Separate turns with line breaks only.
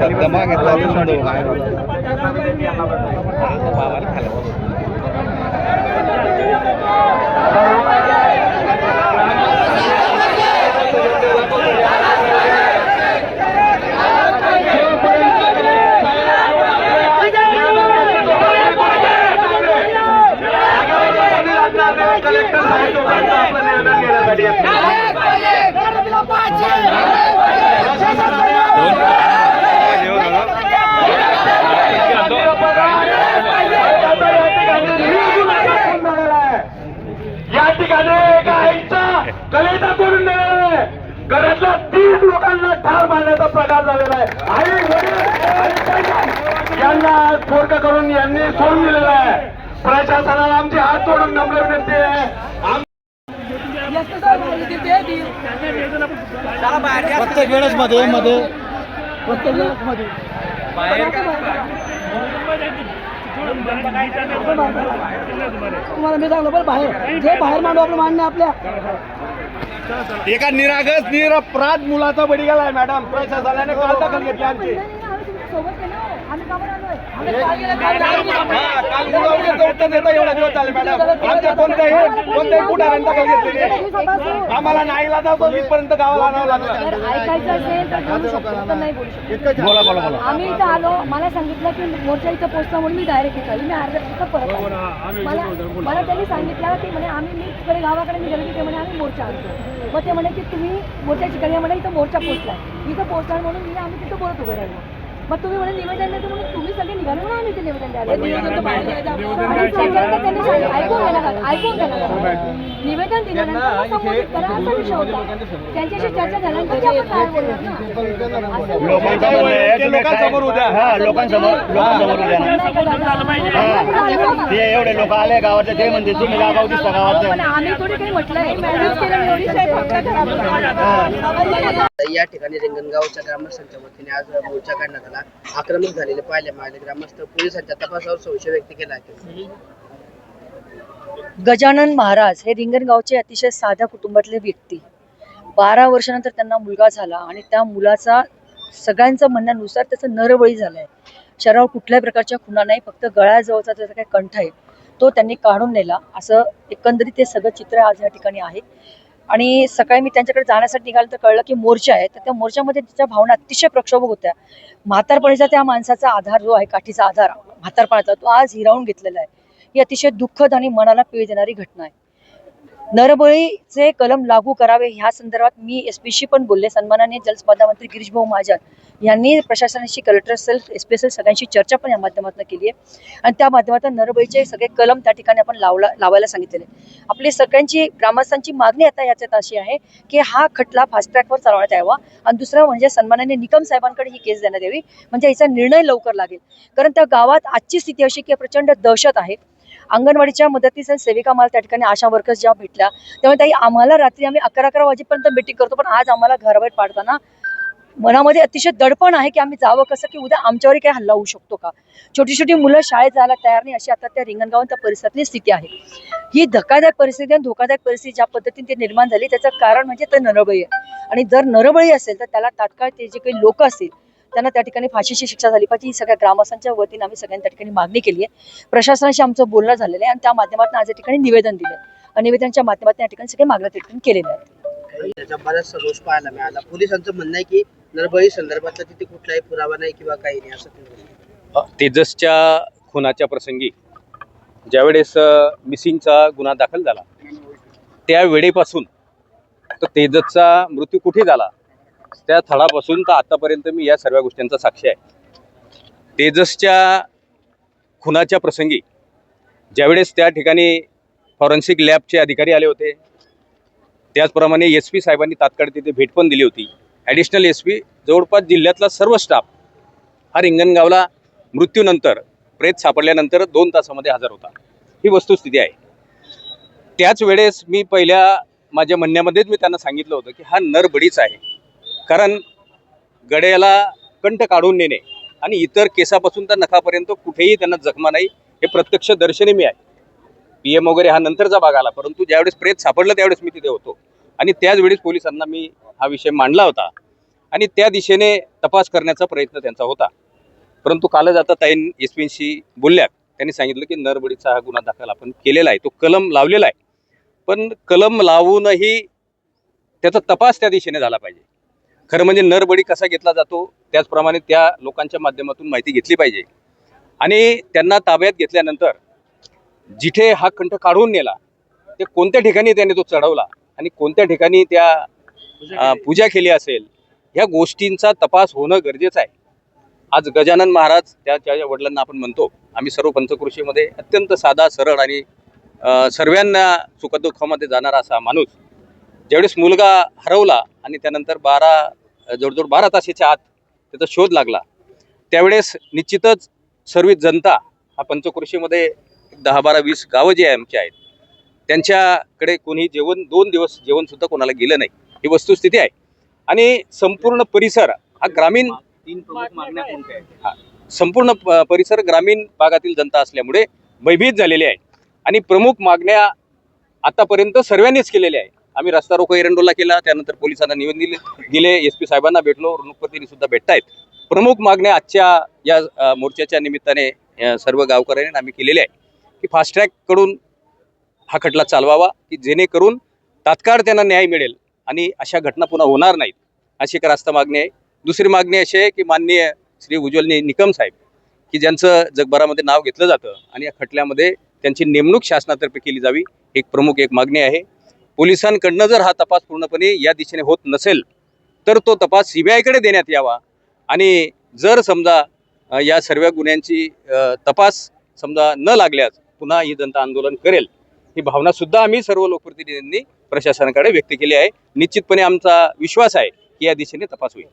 शब्द मागितला तो शब्द काय
या ठिकाणी एका आईचा कलेचा करून दिलेला घरातल्या तीस लोकांना ठार मारण्याचा प्रकार झालेला आहे. आई यांना आज करून यांनी सोडून दिलेला आहे. प्रशासनाला आमची हात जोडून नम्र विनंती आहे. आम-
प्रत्येक वेळेस मध्ये मध्ये. प्रत्येक वेळेस मध्ये.
तुम्हाला मी सांगलो पण बाहेर. जे बाहेर मांडू आपलं मान्य आपल्या.
एका निरागस निरपराध मुलाचा बळी गेलाय मॅडम. प्रशासनाने काल दखल घेतली आमची. काल उत्तर देता एवढा दिवस मॅडम आमच्या कोणत्याही कोणत्याही दखल घेतली नाही आम्हाला नाही लागला इथपर्यंत गावाला आणावं लागलं
ऐकायचं असेल तर बोलू शकतो तर नाही बोलू शकतो
बोला बोला बोला
आम्ही इथं आलो मला सांगितलं की मोर्चा इथं पोहोचला म्हणून मी डायरेक्ट इथं आली मी अर्ध्या इथं परत मला मला त्यांनी सांगितलं की म्हणे आम्ही मी तिकडे गावाकडे निघाले की ते म्हणे आम्ही मोर्चा आणतो मग ते म्हणे की तुम्ही मोर्चा ठिकाणी म्हणे इथं मोर्चा पोहोचला इथं पोहोचला म्हणून मी आम्ही तिथं बोलत उभे राहिलो. मग तुम्ही म्हणे निवेदन देतो म्हणून तुम्ही सगळे निघाले म्हणून आम्ही ते निवेदन द्यायला आणि त्याच्यानंतर त्यांनी सांगितलं, ऐकून आहात, ऐकून आहात. निवेदन दिल्यानंतर मग संबोधित करा असा विषय होता त्यांच्याशी चर्चा झाल्यानंतर आपण बाहेर बोलणार ना असं
आहे, लोकांसमोर उद्या हा लोकांसमोर लोकांसमोर उद्या
नाही
ते एवढे लोक आले गावाचे ते म्हणते तुम्ही गाव दिसता गावात
पण आम्ही थोडी काही म्हटलंय मॅनेज केलं एवढी साहेब फक्त
या ठिकाणी रिंगणगावच्या ग्रामस्थांच्या वतीने आज मोर्चा काढण्यात आला. आक्रमक झालेले पाहिले मिळाले. ग्रामस्थ पोलिसांच्या तपासावर संशय व्यक्त केला. आहे
गजानन महाराज हे रिंगणगावचे अतिशय साध्या कुटुंबातले व्यक्ती. बारा वर्षानंतर त्यांना मुलगा झाला आणि त्या मुलाचा सगळ्यांचं म्हणण्यानुसार त्याचं नरबळी झालाय. शरीरावर कुठल्याही प्रकारच्या खुणा नाही फक्त गळ्याजवळचा त्याचा काही कंठ आहे. तो त्यांनी काढून नेला. असं एकंदरीत ते सगळं चित्र आज या ठिकाणी आहे. आणि सकाळी मी त्यांच्याकडे जाण्यासाठी निघालं तर कळलं की मोर्चा आहे. तर त्या मोर्चामध्ये तिच्या भावना अतिशय प्रक्षोभक होत्या. म्हातारपणीचा त्या माणसाचा आधार जो आहे काठीचा आधार म्हातारपणाचा तो आज हिरावून घेतलेला आहे. ही अतिशय दुःखद आणि मनाला पीळ देणारी घटना आहे. नरबळीचे कलम लागू करावे ह्या संदर्भात मी एस पीशी पण बोलले. सन्मानाने जलसंपदा मंत्री गिरीश भाऊ महाजन यांनी प्रशासनाशी कलेक्टर सेल एस पी सगळ्यांशी चर्चा पण या माध्यमातून केली आहे. आणि त्या माध्यमातून नरबळीचे सगळे कलम त्या ठिकाणी आपण लावला लावायला सांगितलेले आपली सगळ्यांची ग्रामस्थांची मागणी आता याच्यात अशी आहे की हा खटला फास्ट ट्रॅकवर चालवण्यात यावा. आणि दुसरा म्हणजे सन्मानाने निकम साहेबांकडे ही केस देण्यात यावी. म्हणजे याचा निर्णय लवकर लागेल. कारण त्या गावात आजची स्थिती अशी की प्रचंड दहशत आहे. अंगणवाडीच्या मदतीचे सेविका मला त्या ठिकाणी आशा वर्कर्स ज्या भेटल्या त्यामुळे ताई आम्हाला रात्री आम्ही अकरा अकरा वाजेपर्यंत मीटिंग करतो पण आज आम्हाला घराबाहेर पाडताना मनामध्ये अतिशय दडपण आहे की आम्ही जावं कसं की उद्या आमच्यावरही काही हल्ला होऊ शकतो का? छोटी छोटी मुलं शाळेत जायला तयार नाही अशी आता त्या रिंगणगाव त्या परिसरातली स्थिती आहे. ही धक्कादायक परिस्थिती आणि धोकादायक परिस्थिती ज्या पद्धतीने ती निर्माण झाली त्याचं कारण म्हणजे ते नरबळी आहे. आणि जर नरबळी असेल तर त्याला तात्काळ ते जे काही लोक असतील त्यांना त्या ठिकाणी फाशीची शिक्षा झाली पाहिजे. ही सगळ्या ग्रामस्थांच्या वतीने आम्ही सगळ्यांनी त्या ठिकाणी मागणी केली आहे. प्रशासनाशी आमचं बोलणं झालेलं आहे आणि त्या माध्यमातून आज या ठिकाणी निवेदन दिले आणि निवेदनाच्या माध्यमातून या ठिकाणी सगळे मागण्या त्या ठिकाणी केलेल्या आहेत.
त्याचा रोष पाहायला मिळाला. पोलिसांचं म्हणणं आहे की नरबळी संदर्भातला तिथे कुठलाही पुरावा नाही किंवा काही नाही असं ते
तेजसच्या खुनाच्या प्रसंगी ज्यावेळेस मिसिंगचा गुन्हा दाखल झाला त्या वेळेपासून तर तेजसचा मृत्यू कुठे झाला? त्या थळापासून तर आतापर्यंत मी या सर्व गोष्टींचा साक्षी आहे. तेजसच्या खुनाच्या प्रसंगी ज्यावेळेस त्या ठिकाणी फॉरेन्सिक लॅबचे अधिकारी आले होते त्याचप्रमाणे एस पी साहेबांनी तात्काळ तिथे भेट पण दिली होती. ॲडिशनल एस पी जवळपास जिल्ह्यातला सर्व स्टाफ हा रिंगणगावला मृत्यूनंतर प्रेत सापडल्यानंतर दोन तासामध्ये हजर होता. ही वस्तुस्थिती आहे. त्याच वेळेस मी पहिल्या माझ्या म्हणण्यामध्येच मी त्यांना सांगितलं होतं की हा नरबडीच आहे. कारण गड्याला कंठ काढून नेणे आणि इतर केसापासून तर नखापर्यंत कुठेही त्यांना जखमा नाही हे प्रत्यक्ष दर्शनी मी आहे. पी एम वगैरे हा नंतरचा भाग आला परंतु ज्यावेळेस प्रेत सापडलं त्यावेळेस मी तिथे होतो. आणि त्याचवेळेस पोलिसांना मी हा विषय मांडला होता. आणि त्या दिशेने तपास करण्याचा प्रयत्न त्यांचा होता. परंतु कालच आता ताईन एस पीशी बोलल्यात. त्यांनी सांगितलं की नरबडीचा हा गुन्हा दाखल आपण केलेला आहे. तो कलम लावलेला आहे. पण कलम लावूनही त्याचा तपास त्या दिशेने झाला पाहिजे. खरं म्हणजे नरबडी कसा घेतला जातो त्याचप्रमाणे त्या लोकांच्या माध्यमातून माहिती घेतली पाहिजे. आणि त्यांना ताब्यात घेतल्यानंतर जिथे हा कंठ काढून नेला ते कोणत्या ठिकाणी त्याने तो चढवला आणि कोणत्या ठिकाणी त्या पूजा केली असेल ह्या गोष्टींचा तपास होणं गरजेचं आहे. आज गजानन महाराज त्याच्या वडिलांना आपण म्हणतो आम्ही सर्व पंचकृषीमध्ये अत्यंत साधा सरळ आणि सर्वांना सुखदुःखामध्ये जाणारा असा माणूस. ज्यावेळेस मुलगा हरवला आणि त्यानंतर बारा जवळजवळ बारा तासाच्या आत त्याचा शोध लागला त्यावेळेस निश्चितच सर्व जनता हा पंचकृषीमध्ये दहा बारा वीस गावं जी आहे आमची आहेत त्यांच्याकडे कोणी जेवण दोन दिवस जेवण सुद्धा कोणाला गेलं नाही. ही वस्तुस्थिती आहे. आणि संपूर्ण परिसर हा ग्रामीण तीन प्रमुख मागण्या कोणत्या आहेत? हा. संपूर्ण परिसर ग्रामीण भागातील जनता असल्यामुळे भयभीत झालेले आहे. आणि प्रमुख मागण्या आतापर्यंत सर्वांनीच केलेल्या आहे आम्ही रस्ता रोको एरंडोला केला त्यानंतर पोलिसांना निवेदन दिले दिले एस पी साहेबांना भेटलो रणुपतींनी सुद्धा भेटतायत. प्रमुख मागण्या आजच्या या मोर्चाच्या निमित्ताने सर्व गावकऱ्यांनी आम्ही केलेल्या आहे की फास्टकडून हा खटला चालवावा की जेणेकरून तात्काळ त्यांना न्याय मिळेल आणि अशा घटना पुन्हा होणार नाहीत. अशी एक रास्ता मागणी आहे. दुसरी मागणी अशी आहे की माननीय श्री उज्ज्वल निकम साहेब की ज्यांचं जगभरामध्ये नाव घेतलं जातं आणि या खटल्यामध्ये त्यांची नेमणूक शासनातर्फे केली जावी एक प्रमुख एक मागणी आहे. पोलिसांकडनं जर हा तपास पूर्णपणे या दिशेने होत नसेल तर तो तपास सीबीआयकडे देण्यात यावा. आणि जर समजा या सर्व गुन्ह्यांची तपास समजा न लागल्यास पुन्हा ही जनता आंदोलन करेल. ही भावना सुद्धा आम्ही सर्व लोकप्रतिनिधींनी प्रशासनाकडे व्यक्त केली आहे. निश्चितपणे आमचा विश्वास आहे की या दिशेने तपास होईल.